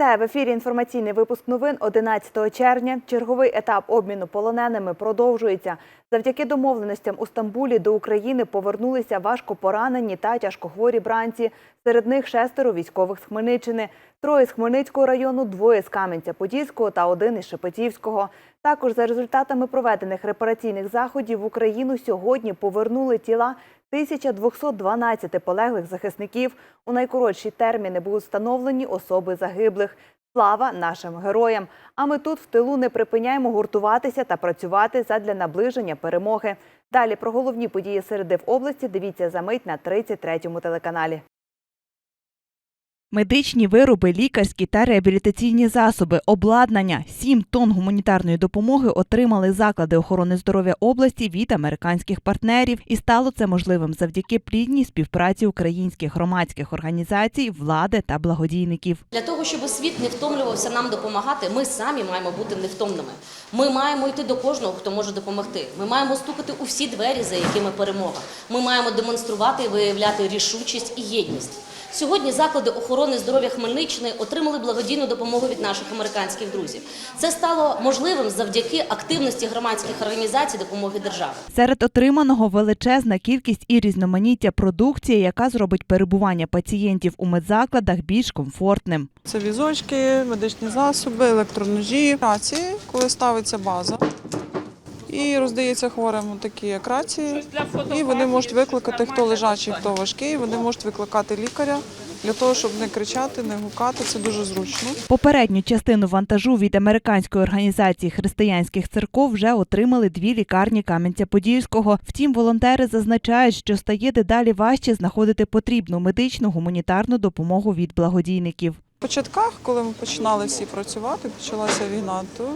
Вітаю в ефірі. Інформаційний випуск новин 11 червня. Черговий етап обміну полоненими продовжується. Завдяки домовленостям у Стамбулі до України повернулися важко поранені та тяжкохворі бранці. Серед них шестеро військових з Хмельниччини, троє з Хмельницького району, двоє з Кам'янця-Подільського та один із Шепетівського. Також за результатами проведених репараційних заходів в Україну сьогодні повернули тіла 1212 полеглих захисників. У найкоротші терміни були встановлені особи загиблих. Слава нашим героям! А ми тут в тилу не припиняємо гуртуватися та працювати задля наближення перемоги. Далі про головні події середи в області дивіться за мить на 33-му телеканалі. Медичні вироби, лікарські та реабілітаційні засоби, обладнання, 7 тонн гуманітарної допомоги отримали заклади охорони здоров'я області від американських партнерів, і стало це можливим завдяки плідній співпраці українських громадських організацій, влади та благодійників. Для того, щоб світ не втомлювався нам допомагати, ми самі маємо бути невтомними. Ми маємо йти до кожного, хто може допомогти. Ми маємо стукати у всі двері, за якими перемога. Ми маємо демонструвати і виявляти рішучість і єдність. Сьогодні заклади охорони здоров'я Хмельниччини отримали благодійну допомогу від наших американських друзів. Це стало можливим завдяки активності громадських організацій допомоги держави. Серед отриманого величезна кількість і різноманіття продукції, яка зробить перебування пацієнтів у медзакладах більш комфортним. Це візочки, медичні засоби, електроножі, рації, коли ставиться база. І роздається хворим такі рації, і вони можуть викликати, хто лежачий, хто важкий, вони можуть викликати лікаря для того, щоб не кричати, не гукати. Це дуже зручно. Попередню частину вантажу від американської організації християнських церков вже отримали дві лікарні Кам'янця-Подільського. Втім, волонтери зазначають, що стає дедалі важче знаходити потрібну медичну гуманітарну допомогу від благодійників. В початках, коли ми починали всі працювати, почалася війна, то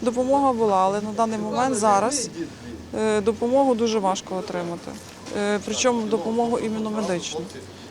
допомога була, але на даний момент зараз е, допомогу дуже важко отримати. Е, Причому допомогу іменно медичну.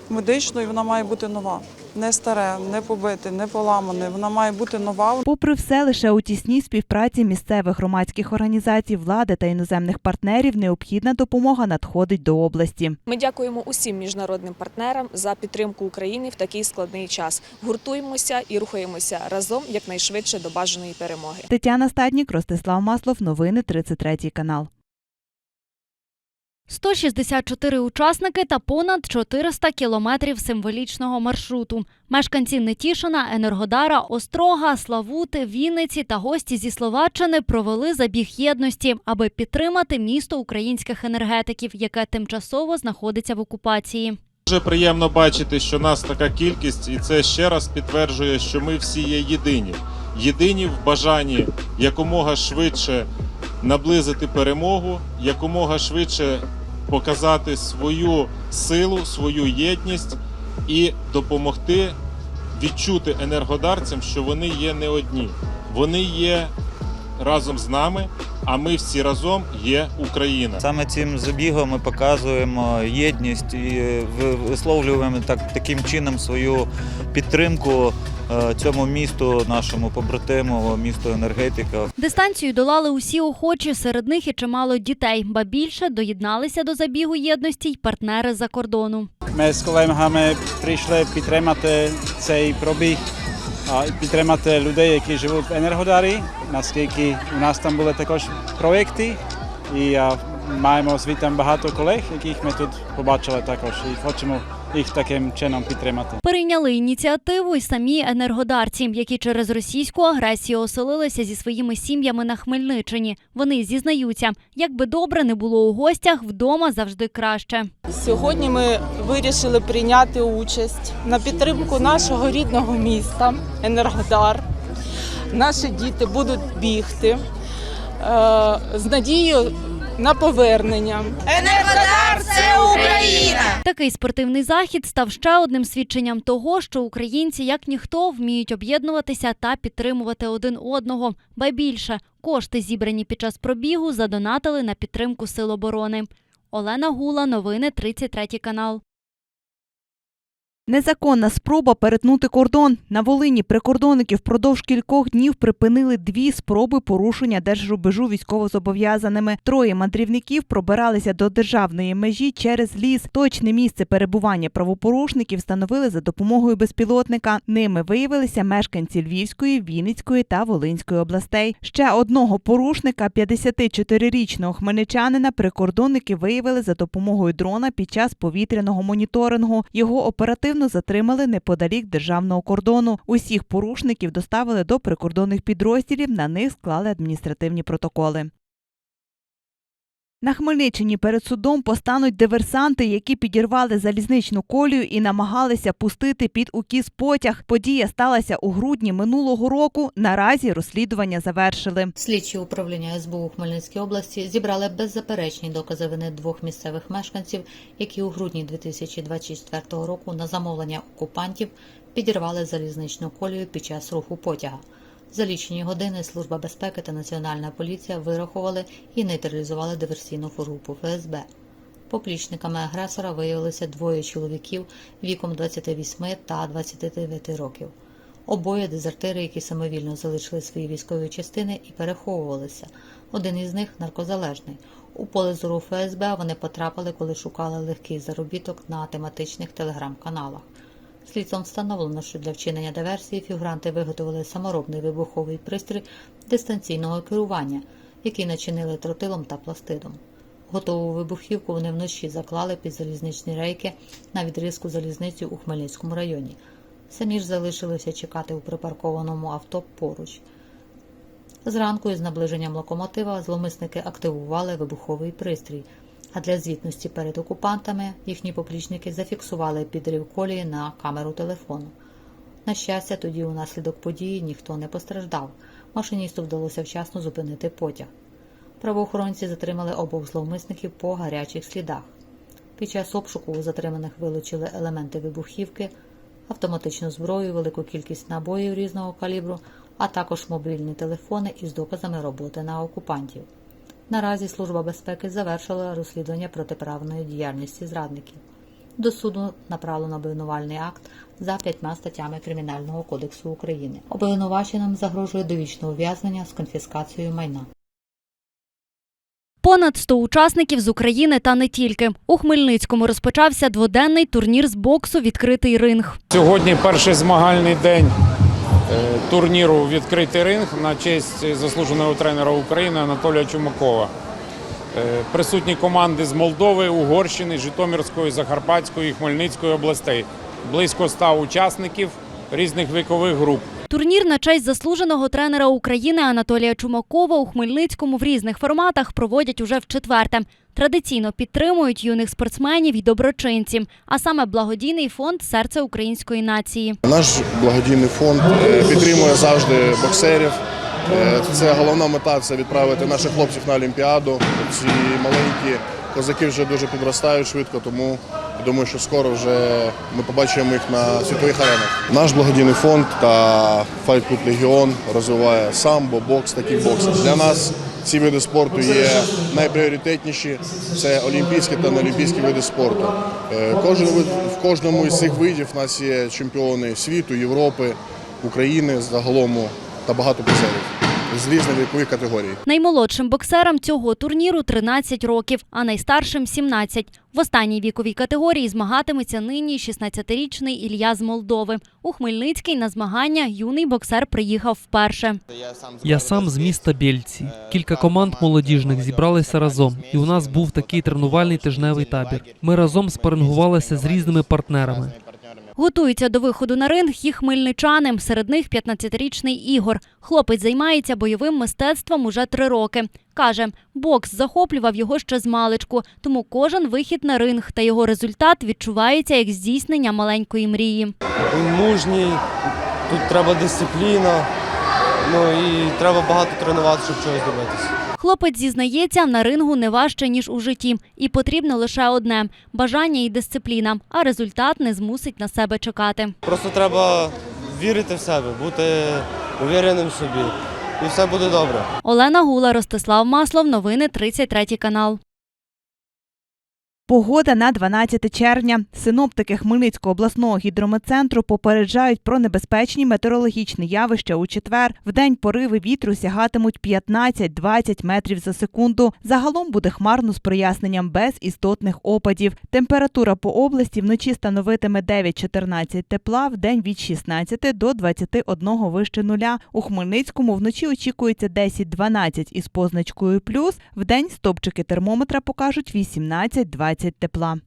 Медичну, і вона має бути нова. Не старе, не побите, не поламане. Вона має бути нова. Попри все, лише у тісній співпраці місцевих громадських організацій, влади та іноземних партнерів необхідна допомога надходить до області. Ми дякуємо усім міжнародним партнерам за підтримку України в такий складний час. Гуртуємося і рухаємося разом якнайшвидше до бажаної перемоги. Тетяна Стаднік, Ростислав Маслов, новини 33 канал. 164 учасники та понад 400 кілометрів символічного маршруту. Мешканці Нетішина, Енергодара, Острога, Славути, Вінниці та гості зі Словаччини провели забіг єдності, аби підтримати місто українських енергетиків, яке тимчасово знаходиться в окупації. Дуже приємно бачити, що нас така кількість, і це ще раз підтверджує, що ми всі є єдині. Єдині в бажанні якомога швидше наблизити перемогу, якомога швидше показати свою силу, свою єдність і допомогти відчути енергодарцям, що вони є не одні. Вони є разом з нами, а ми всі разом є Україна. Саме цим забігом ми показуємо єдність і висловлюємо так, таким чином свою підтримку цьому місту, нашому побратиму, місту енергетика. Дистанцію долали усі охочі, серед них і чимало дітей, ба більше доєдналися до забігу єдності й партнери за кордону. Ми з колегами прийшли підтримати цей пробіг, а підтримати людей, які живуть в Енергодарі, наскільки у нас там були також проекти, і а, маємо звідти багато колег, яких ми тут побачили також, і хочемо їх таким чином підтримати. Перейняли ініціативу й самі енергодарці, які через російську агресію оселилися зі своїми сім'ями на Хмельниччині. Вони зізнаються, як би добре не було у гостях, вдома завжди краще. Сьогодні ми вирішили прийняти участь на підтримку нашого рідного міста Енергодар. Наші діти будуть бігти е, з надією на повернення. Такий спортивний захід став ще одним свідченням того, що українці, як ніхто, вміють об'єднуватися та підтримувати один одного. Ба більше кошти, зібрані під час пробігу, задонатили на підтримку сил оборони. Олена Гула, новини 33 канал. Незаконна спроба перетнути кордон. На Волині прикордонники впродовж кількох днів припинили дві спроби порушення держрубежу військовозобов'язаними. Троє мандрівників пробиралися до державної межі через ліс. Точне місце перебування правопорушників встановили за допомогою безпілотника. Ними виявилися мешканці Львівської, Вінницької та Волинської областей. Ще одного порушника, 54-річного хмельничанина, прикордонники виявили за допомогою дрона під час повітряного моніторингу. Його оперативно затримали неподалік державного кордону. Усіх порушників доставили до прикордонних підрозділів. На них склали адміністративні протоколи. На Хмельниччині перед судом постануть диверсанти, які підірвали залізничну колію і намагалися пустити під укіс потяг. Подія сталася у грудні минулого року. Наразі розслідування завершили. Слідчі управління СБУ у Хмельницькій області зібрали беззаперечні докази вини двох місцевих мешканців, які у грудні 2024 року на замовлення окупантів підірвали залізничну колію під час руху потяга. За лічені години Служба безпеки та Національна поліція вирахували і нейтралізували диверсійну групу ФСБ. Поплічниками агресора виявилися двоє чоловіків віком 28 та 29 років. Обоє дезертири, які самовільно залишили свої військові частини і переховувалися. Один із них наркозалежний. У поле зору ФСБ вони потрапили, коли шукали легкий заробіток на тематичних телеграм-каналах. Слідством встановлено, що для вчинення диверсії фігуранти виготовили саморобний вибуховий пристрій дистанційного керування, який начинили тротилом та пластидом. Готову вибухівку вони вночі заклали під залізничні рейки на відрізку залізниці у Хмельницькому районі. Самі ж залишилися чекати у припаркованому авто поруч. Зранку із наближенням локомотива зловмисники активували вибуховий пристрій, а для звітності перед окупантами їхні поплічники зафіксували підрив колії на камеру телефону. На щастя, тоді унаслідок події ніхто не постраждав. Машиністу вдалося вчасно зупинити потяг. Правоохоронці затримали обох зловмисників по гарячих слідах. Під час обшуку у затриманих вилучили елементи вибухівки, автоматичну зброю, велику кількість набоїв різного калібру, а також мобільні телефони із доказами роботи на окупантів. Наразі Служба безпеки завершила розслідування протиправної діяльності зрадників. До суду направлено обвинувальний акт за п'ятьма статтями Кримінального кодексу України. Обвинуваченим загрожує довічне ув'язнення з конфіскацією майна. Понад 100 учасників з України та не тільки. У Хмельницькому розпочався дводенний турнір з боксу Відкритий ринг. Сьогодні перший змагальний день турніру Відкритий ринг на честь заслуженого тренера України Анатолія Чумакова. Е, Присутні команди з Молдови, Угорщини, Житомирської, Закарпатської і Хмельницької областей. Близько ста учасників різних вікових груп. Турнір на честь заслуженого тренера України Анатолія Чумакова у Хмельницькому в різних форматах проводять уже в четверте. Традиційно підтримують юних спортсменів і доброчинці, а саме благодійний фонд Серце української нації. Наш благодійний фонд е, підтримує завжди боксерів. Е, Це головна мета це відправити наших хлопців на Олімпіаду. Ці маленькі козаки вже дуже підростають швидко, тому думаю, що скоро вже ми побачимо їх на світових аренах. Наш благодійний фонд та Club Легіон розвиває самбо, бокс та кікбоксинг. Для нас ці види спорту є найпріоритетніші. Це олімпійські та неолімпійські види спорту. Е, Кожен вид в кожному із цих видів у нас є чемпіони світу, Європи, України загалом та багато призерів з різних вікових категорій. Наймолодшим боксерам цього турніру 13 років, а найстаршим 17. В останній віковій категорії змагатиметься нині 16-річний Ілля з Молдови. У Хмельницький на змагання юний боксер приїхав вперше. Я сам з міста Бєльці. Кілька команд молодіжних зібралися разом, і у нас був такий тренувальний тижневий табір. Ми разом спарингувалися з різними партнерами. Готуються до виходу на ринг і хмельничани. Серед них 15-річний Ігор. Хлопець займається бойовим мистецтвом уже три роки. Каже, бокс захоплював його ще з маличку, тому кожен вихід на ринг та його результат відчувається як здійснення маленької мрії. Він мужній, тут треба дисципліна, ну і треба багато тренуватися, щоб чогось добитися. Хлопець зізнається, на рингу не важче, ніж у житті, і потрібно лише одне бажання і дисципліна, а результат не змусить на себе чекати. Просто треба вірити в себе, бути увіреним в собі, і все буде добре. Олена Гула, Ростислав Маслов. Новини 33 канал. Погода на 12 червня. Синоптики Хмельницького обласного гідрометцентру попереджають про небезпечні метеорологічні явища у четвер. Вдень пориви вітру сягатимуть 15-20 метрів за секунду. Загалом буде хмарно з проясненням без істотних опадів. Температура по області вночі становитиме 9-14 тепла, вдень від 16 до 21 вище нуля. У Хмельницькому вночі очікується 10-12 із позначкою плюс. Вдень стопчики термометра покажуть 18-20 тепла.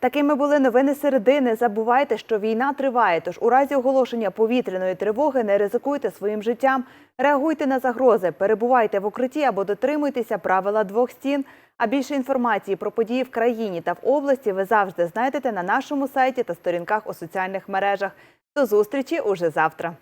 Такими були новини середи. Не забувайте, що війна триває. Тож у разі оголошення повітряної тривоги не ризикуйте своїм життям. Реагуйте на загрози, перебувайте в укритті або дотримуйтеся правила двох стін. А більше інформації про події в країні та в області ви завжди знайдете на нашому сайті та сторінках у соціальних мережах. До зустрічі уже завтра.